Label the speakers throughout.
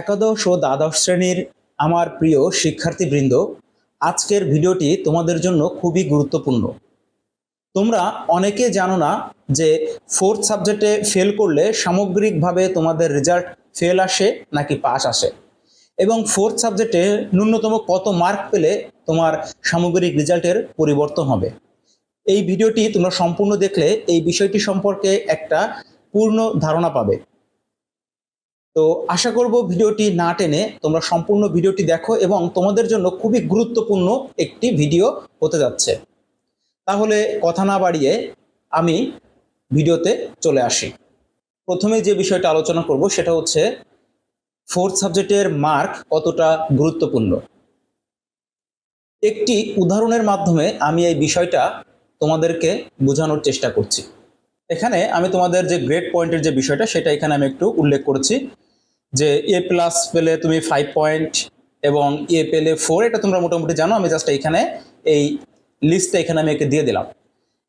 Speaker 1: একাদশ ও দ্বাদশ শ্রেণির আমার প্রিয় শিক্ষার্থীবৃন্দ, আজকের ভিডিওটি তোমাদের জন্য খুবই গুরুত্বপূর্ণ। তোমরা অনেকে জানো না যে ফোর্থ সাবজেক্টে ফেল করলে সামগ্রিকভাবে তোমাদের রেজাল্ট ফেল আসে নাকি পাস আসে। এবং ফোর্থ সাবজেক্টে ন্যূনতম কত মার্ক পেলে তোমার সামগ্রিক রেজাল্টের পরিবর্তন হবে। এই ভিডিওটি তোমরা সম্পূর্ণ দেখলে এই বিষয়টি সম্পর্কে একটা পূর্ণ ধারণা পাবে। তো আশা করব ভিডিওটি না টেনে তোমরা সম্পূর্ণ ভিডিওটি দেখো এবং তোমাদের জন্য খুবই গুরুত্বপূর্ণ একটি ভিডিও হতে যাচ্ছে। তাহলে কথা না বাড়িয়ে আমি ভিডিওতে চলে আসি। প্রথমে যে বিষয়টা আলোচনা করব সেটা হচ্ছে ফোর্থ সাবজেক্টের মার্ক কতটা গুরুত্বপূর্ণ। একটি উদাহরণের মাধ্যমে আমি এই বিষয়টা তোমাদেরকে বোঝানোর চেষ্টা করছি। এখানে আমি তোমাদের যে গ্রেড পয়েন্টের যে বিষয়টা সেটা এখানে আমি একটু উল্লেখ করেছি। যে এ প্লাস পেলে তুমি ফাইভ পয়েন্ট এবং এ পেলে ফোর এটা তোমরা মোটামুটি জানো, আমি জাস্ট এখানে এই লিস্টটা এখানে আমি একে দিয়ে দিলাম।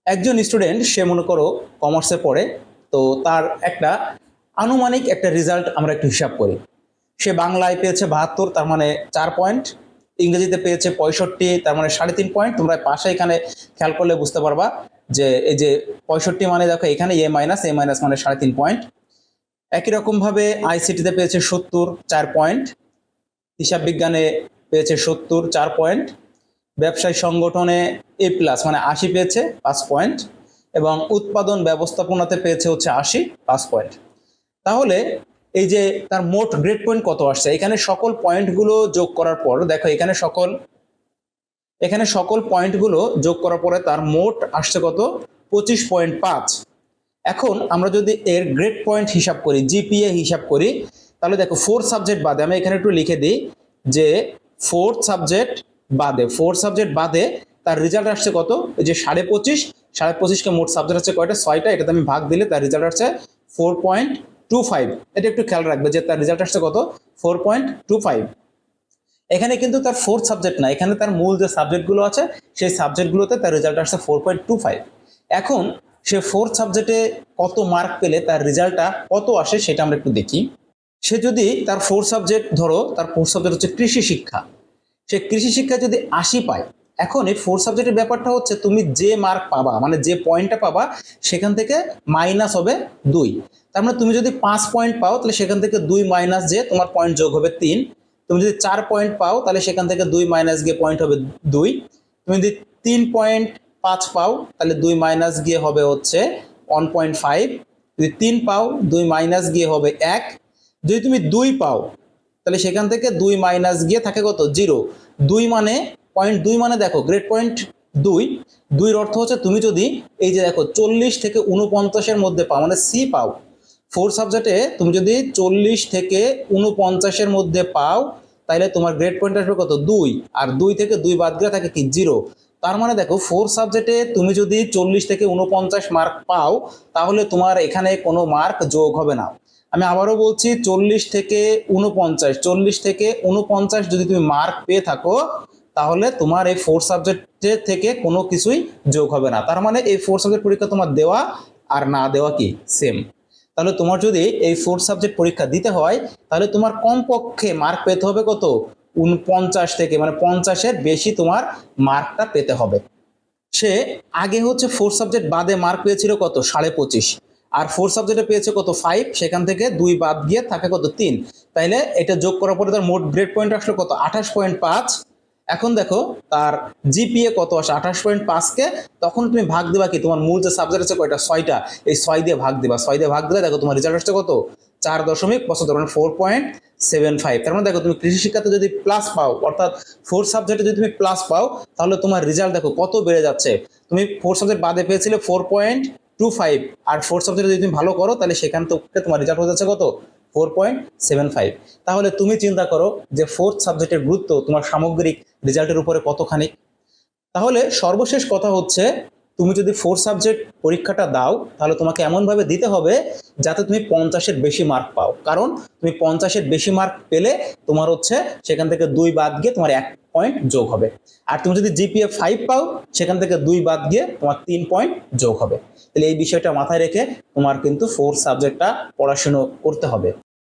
Speaker 1: একজন স্টুডেন্ট সে মনে করো কমার্সে পড়ে, তো তার একটা আনুমানিক একটা রেজাল্ট আমরা একটু হিসাব করি। সে বাংলায় পেয়েছে বাহাত্তর, তার মানে চার পয়েন্ট ইংরেজিতে পেয়েছে পঁয়ষট্টি, তার মানে সাড়ে তিন পয়েন্ট তোমরা পাশে এখানে খেয়াল করলে বুঝতে পারবা যে এই যে পঁয়ষট্টি মানে দেখো এখানে এ মাইনাস এ মাইনাস মানে সাড়ে তিন পয়েন্ট একই রকমভাবে আইসিটিতে পেয়েছে সত্তর, চার পয়েন্ট। হিসাব বিজ্ঞানে পেয়েছে সত্তর, চার পয়েন্ট। ব্যবসায়ী সংগঠনে এ প্লাস মানে আশি পেয়েছে, পাঁচ পয়েন্ট। এবং উৎপাদন ব্যবস্থাপনাতে পেয়েছে হচ্ছে আশি, পাঁচ পয়েন্ট। তাহলে এই যে তার মোট গ্রেড পয়েন্ট কত আসছে? এখানে সকল পয়েন্টগুলো যোগ করার পর, দেখো এখানে সকল এখানে সকল পয়েন্টগুলো যোগ করার পরে তার মোট আসছে কত? পঁচিশ পয়েন্ট পাঁচ। এখন আমরা যদি এর গ্রেড পয়েন্ট হিসাব করি জিপিএ হিসাব করি, তাহলে দেখো ফোর্থ সাবজেক্ট বাদে, আমি এখানে একটু লিখে দিই যে ফোর্থ সাবজেক্ট বাদে ফোর্থ সাবজেক্ট বাদে তার রেজাল্ট আসছে কত? যে সাড়ে পঁচিশ, সাড়ে পঁচিশকে মোট সাবজেক্ট আছে কয়টা? ছয়টা, এটাতে আমি ভাগ দিলে তার রেজাল্ট আসছে ফোর পয়েন্ট টু ফাইভ এটা একটু খেয়াল রাখবে যে তার রেজাল্ট আসছে কত? ফোর পয়েন্ট টু ফাইভ এখানে কিন্তু তার ফোর্থ সাবজেক্ট না, এখানে তার মূল যে সাবজেক্টগুলো আছে, সেই সাবজেক্টগুলোতে তার রেজাল্ট আসছে ফোর পয়েন্ট টু ফাইভ এখন সে ফোর্থ সাবজেক্টে কত মার্ক পেলে, তার রেজাল্টটা কত আসে সেটা আমরা একটু দেখি। সে যদি তার ফোর্থ সাবজেক্ট ধরো, তার ফোর্থ সাবজেক্ট হচ্ছে কৃষি শিক্ষা। সে কৃষি শিক্ষা যদি আশি পায়, এখন এই ফোর্থ সাবজেক্টের ব্যাপারটা হচ্ছে তুমি যে মার্ক পাবা মানে যে পয়েন্টটা পাবা, সেখান থেকে মাইনাস হবে দুই। তার মানে তুমি যদি পাঁচ পয়েন্ট পাও, তাহলে সেখান থেকে দুই মাইনাস যে তোমার পয়েন্ট যোগ হবে তিন। তুমি যদি চার পয়েন্ট পাও, তাহলে সেখান থেকে দুই মাইনাস গিয়ে পয়েন্ট হবে দুই। তুমি যদি তিন পয়েন্ট পাঁচ পাও, তাহলে দুই মাইনাস গিয়ে হবে হচ্ছে ওয়ান পয়েন্ট ফাইভ। যদি তিন পাও, দুই মাইনাস গিয়ে হবে এক। যদি তুমি দুই পাও, তাহলে সেখান থেকে দুই মাইনাস গিয়ে থাকে কত? জিরো। দুই মানে পয়েন্ট দুই মানে দেখো গ্রেড পয়েন্ট দুই। দুইয়ের অর্থ হচ্ছে তুমি যদি এই যে দেখো চল্লিশ থেকে উনপঞ্চাশের মধ্যে পাও মানে সি পাও, ফোর সাবজেক্টে তুমি যদি চল্লিশ থেকে উনপঞ্চাশের মধ্যে পাও, তাহলে তোমার গ্রেড পয়েন্ট আসবে কত? দুই। আর দুই থেকে দুই বাদ গেলে থাকে কি? জিরো। তার মানে দেখো ফোর সাবজেক্টে তুমি যদি চল্লিশ থেকে উনপঞ্চাশ মার্ক পাও, তাহলে তোমার এখানে কোনো মার্ক যোগ হবে না। আমি আবারও বলছি, চল্লিশ থেকে উনপঞ্চাশ চল্লিশ থেকে উনপঞ্চাশ যদি তুমি মার্ক পেয়ে থাকো, তাহলে তোমার এই ফোর সাবজেক্টের থেকে কোনো কিছুই যোগ হবে না। তার মানে এই ফোর সাবজেক্ট পরীক্ষা তোমার দেওয়া আর না দেওয়া কি? সেম তাহলে তোমার যদি এই ফোর সাবজেক্ট পরীক্ষা দিতে হয়, তাহলে তোমার কমপক্ষে মার্ক পেতে হবে কত? উনপঞ্চাশ থেকে মানে পঞ্চাশের বেশি তোমার মার্কটা পেতে হবে। সে আগে হচ্ছে ফোর সাবজেক্ট বাদে মার্ক পেয়েছিল কত? সাড়ে পঁচিশ। আর ফোর সাবজেক্টে পেয়েছে কত? ফাইভ সেখান থেকে দুই বাদ গিয়ে থাকে কত? তিন। তাইলে এটা যোগ করার পরে তার মোট গ্রেড পয়েন্ট আসলো কত? আঠাশ পয়েন্ট পাঁচ। এখন দেখো, তার জিপিএ কত আসে? আঠাশ পয়েন্ট পাঁচকে তখন তুমি ভাগ দিবা কি? তোমার মূল যে সাবজেক্ট আছে কয়টা? ছয়টা। এই ছয় দিয়ে ভাগ দিবা। ছয় দিয়ে ভাগ দিলে দেখো তোমার রেজাল্ট আসছে কত? চার দশমিক পঁচাত্তর মানে ফোর পয়েন্ট সেভেন ফাইভ। তার মানে দেখো, তুমি কৃষি শিক্ষাতে যদি প্লাস পাও, অর্থাৎ ফোর সাবজেক্টে যদি তুমি প্লাস পাও, তাহলে তোমার রেজাল্ট দেখো কত বেড়ে যাচ্ছে। তুমি ফোর সাবজেক্ট বাদে পেয়েছিলে ফোর পয়েন্ট টু ফাইভ আর ফোর সাবজেক্টে যদি তুমি ভালো করো, তাহলে সেখান থেকে তোমার রেজাল্ট হয়ে যাচ্ছে কত? ফোর পয়েন্ট সেভেন ফাইভ তাহলে তুমি চিন্তা করো যে ফোর্থ সাবজেক্টের গুরুত্ব তোমার সামগ্রিক রেজাল্টের উপরে কতখানি। তাহলে সর্বশেষ কথা হচ্ছে তুমি যদি ফোর সাবজেক্ট পরীক্ষাটা দাও, তাহলে তোমাকে এমনভাবে দিতে হবে যাতে তুমি পঞ্চাশের বেশি মার্ক পাও। কারণ তুমি পঞ্চাশের বেশি মার্ক পেলে তোমার হচ্ছে সেখান থেকে দুই বাদ গিয়ে তোমার এক পয়েন্ট যোগ হবে। আর তুমি যদি জিপিএ ফাইভ পাও, সেখান থেকে দুই বাদ গিয়ে তোমার তিন পয়েন্ট যোগ হবে। তাহলে এই বিষয়টা মাথায় রেখে তোমার কিন্তু ফোর সাবজেক্টটা পড়াশুনো করতে হবে।